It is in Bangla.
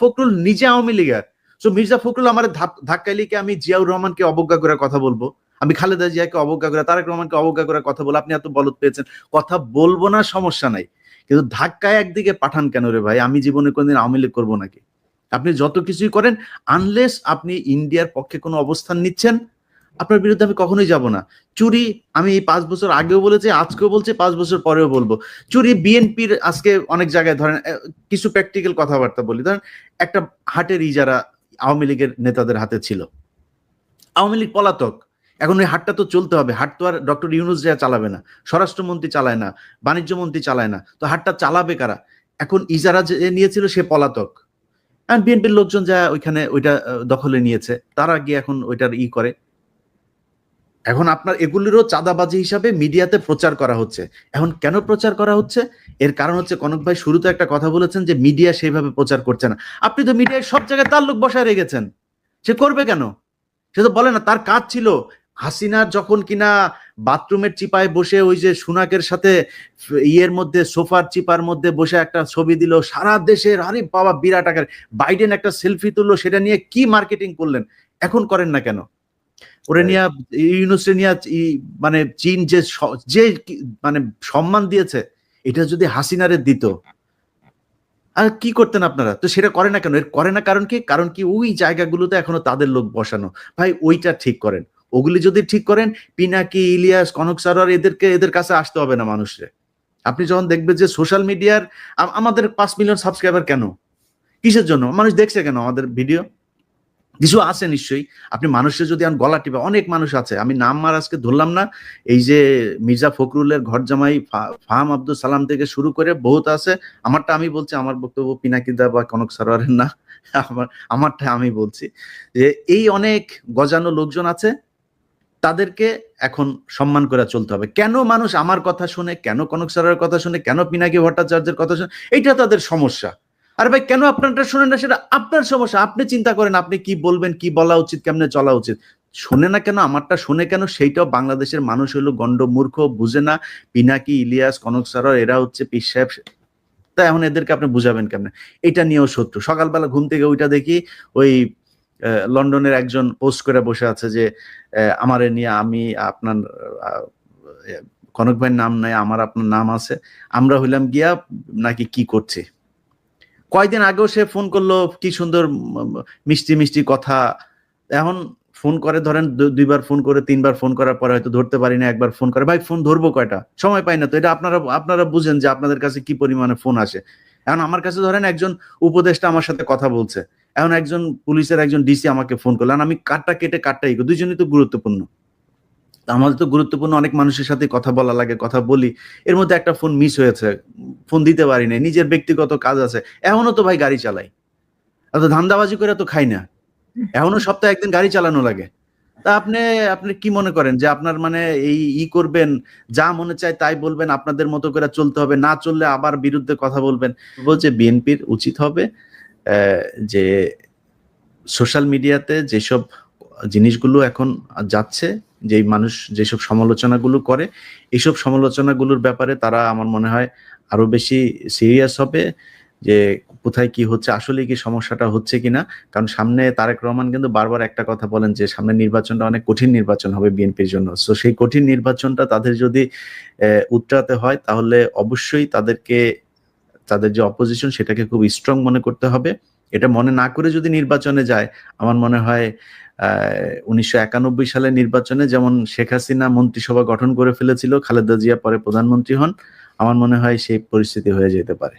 ফখরুল নিজে আওয়ামী লীগের। সো মির্জা ফখরুল আমার ধাক্কা লিখে আমি জিয়াউর রহমানকে অবজ্ঞা করে কথা বলব। আমি খালেদা জিয়াকে অবজ্ঞা করে, তারেক রহমানকে অবজ্ঞা করে কথা বলব। আপনি এত বলত পেয়েছেন। কথা বলব না, সমস্যা নাই। কিন্তু ধাক্কায় একদিকে পাঠান কেন রে ভাই? আমি জীবনে কোনদিন আওয়ামী লীগ করব নাকি? আপনি যত কিছুই করেন আনলেস আপনি ইন্ডিয়ার পক্ষে কোনো অবস্থান নিচ্ছেন আপনার বিরুদ্ধে আমি কখনোই যাব না। চুরি, আমি এই পাঁচ বছর আগেও বলেছি, আজকেও বলছি, পাঁচ বছর পরেও বলব। চুরি বিএনপির আজকে অনেক জায়গায় ধরেন কিছু প্র্যাকটিক্যাল কথাবার্তা বলি। ধরেন, একটা হাটের ইজারা আওয়ামী লীগের নেতাদের হাতে ছিল, আওয়ামী লীগ পলাতক, এখন ওই হাটটা তো চলতে হবে। হাট তো আর ডক্টর ইউনুস যা চালাবে না, স্বরাষ্ট্রমন্ত্রী চালায় না বাণিজ্য মন্ত্রী চালায় না, তো হাটটা চালাবে কারা? এখন ইজারা যে নিয়েছিল সে পলাতক। বিএনপির লোকজন যা ওইখানে ওইটা দখলে নিয়েছে, তারা গিয়ে এখন ওইটার ই করে। এখন আপনার এগুলিরও চাঁদাবাজি হিসাবে মিডিয়াতে প্রচার করা হচ্ছে। এখন কেন প্রচার করা হচ্ছে? এর কারণ হচ্ছে কনক ভাই শুরুতে একটা কথা বলেছেন যে মিডিয়া সেইভাবে প্রচার করছে না। আপনি তো মিডিয়ায় সব জায়গায় তার লোক বসায় রেখেছেন। সে করবে কেন? সে তো বলে না, তার কাজ ছিল। হাসিনার যখন কিনা বাথরুমের চিপায় বসে ওই যে সুনাকের সাথে ইয়ের মধ্যে, সোফার চিপার মধ্যে বসে একটা ছবি দিল, সারা দেশের আরে বাবা বিরাট আকার। বাইডেন একটা সেলফি তুললো, সেটা নিয়ে কি মার্কেটিং করলেন? এখন করেন না কেন? ওরে নিয়ে ইউনুসে নিয়ে মানে চীন যে যে মানে সম্মান দিয়েছে এটা যদি হাসিনারে দিত আর কি করতেন আপনারা? তো সেটা করে না কেন? এর করে না কারণ কি? কারণ কি ওই জায়গাগুলোতে এখনও তাদের লোক বসানো। ভাই ওইটা ঠিক করেন। ওগুলি যদি ঠিক করেন পিনাকি ইলিয়াস কনক সারোয়ার এদেরকে এদের কাছে আসতে হবে না মানুষের। আপনি যখন দেখবেন যে সোশ্যাল মিডিয়ার আমাদের পাঁচ মিলিয়ন সাবস্ক্রাইবার কেন? কিসের জন্য? মানুষ দেখছে কেন আমাদের ভিডিও কিছু আছে নিশ্চয়ই। আপনি মানুষের যদি গলা টিপে, অনেক মানুষ আছে। আমি নাম আর আজকে ধরলাম না। এই যে মির্জা ফখরুলের ঘর জামাই ফাহাম আব্দুল সালাম থেকে শুরু করে বহুত আছে। আমারটা আমি বলছি, আমার বক্তব্য পিনাকিদা বা কনক সারোয়ারের না, আমার, আমারটা আমি বলছি। যে এই অনেক গজানো লোকজন আছে, তাদেরকে এখন সম্মান করে চলতে হবে। কেন মানুষ আমার কথা শুনে, কেন কনক সারের কথা শুনে, কেন পিনাকি ভট্টাচার্যের কথা শুনে, এইটা তাদের সমস্যা। আরে ভাই, কেন আপনারটা শোনেন না? সেটা আপনার সমস্যা। আপনি চিন্তা করেন, আপনি কি বলবেন, কি বলা উচিত, কেমনে চলা উচিত? শোনে না কেন, আমারটা শোনে কেন? সেইটাও বাংলাদেশের মানুষ হলো গন্ড মূর্খ, বুঝে না। পিনাকি, ইলিয়াস, কনক সারর, এরা হচ্ছে পিস সাহেব। তা এখন এদেরকে আপনি বুঝাবেন কেমনে? এটা নিয়েও শত্রু। সকালবেলা ঘুম থেকে ওইটা দেখি ওই লন্ডনের একজন পোস্ট করে বসে আছে যে আমারে নিয়ে আমি আপনার কনক ভাইয়ের নাম নাই, আমার আপনার নাম আছে। আমরা হইলাম গিয়া নাকি কি করছি? কয়দিন আগেও সে ফোন করল, কি সুন্দর মিষ্টি মিষ্টি কথা। এখন ফোন করে, ধরেন দুইবার ফোন করে, তিনবার ফোন করার পরে হয়তো ধরতে পারি না, একবার ফোন করে। ভাই, ফোন ধরবো কয়টা? সময় পাই না তো। এটা আপনারা আপনারা বুঝেন যে আপনাদের কাছে কি পরিমাণে ফোন আসে। এখন আমার কাছে ধরেন একজন উপদেষ্টা আমার সাথে কথা বলছে। এখন একজন পুলিশের একজন ডিসি আমাকে ফোন করল। আমি কাটটা কেটে কাটটা ইকো দুইজনই তো গুরুত্বপূর্ণ। আমাদের তো গুরুত্বপূর্ণ অনেক মানুষের সাথে কথা বলা লাগে, কথা বলি। এর মধ্যে একটা ফোন মিস হয়েছে। ফোন দিতে পারি না নিজের ব্যক্তিগত কাজ আছে। এখনও তো ভাই গাড়ি চালাই। এত ধান্দাবাজি করে তো খাই না। এখনও সপ্তাহে একদিন গাড়ি চালানো লাগে। তা আপনি আপনি কি মনে করেন যে আপনার মানে এই ই করবেন, যা মনে চায় তাই বলবেন, আপনাদের মতো করে চলতে হবে, না চললে আবার বিরুদ্ধে কথা বলবেন? বলছে বিএনপির উচিত হবে যে সোশ্যাল মিডিয়াতে যেসব জিনিসগুলো এখন যাচ্ছে যেই মানুষ যেসব সমালোচনাগুলো করে এইসব সমালোচনাগুলোর ব্যাপারে তারা আমার মনে হয় আরও বেশি সিরিয়াস হবে যে কোথায় কি হচ্ছে আসলে কি সমস্যাটা হচ্ছে কিনা। কারণ সামনে তারেক রহমান কিন্তু বারবার একটা কথা বলেন যে সামনে নির্বাচনটা অনেক কঠিন নির্বাচন হবে বিএনপির জন্য। সো সেই কঠিন নির্বাচনটা তাদের যদি আহ, উতরাতে হয় তাহলে অবশ্যই তাদেরকে তাদের যে অপোজিশন সেটাকে খুব স্ট্রং মনে করতে হবে। এটা মনে না করে যদি নির্বাচনে যায়, আমার মনে হয় উনিশশো সালে নির্বাচনে যেমন শেখ হাসিনা মন্ত্রিসভা গঠন করে ফেলেছিল, খালেদা জিয়া পরে প্রধানমন্ত্রী হন, আমার মনে হয় সেই পরিস্থিতি হয়ে যেতে পারে।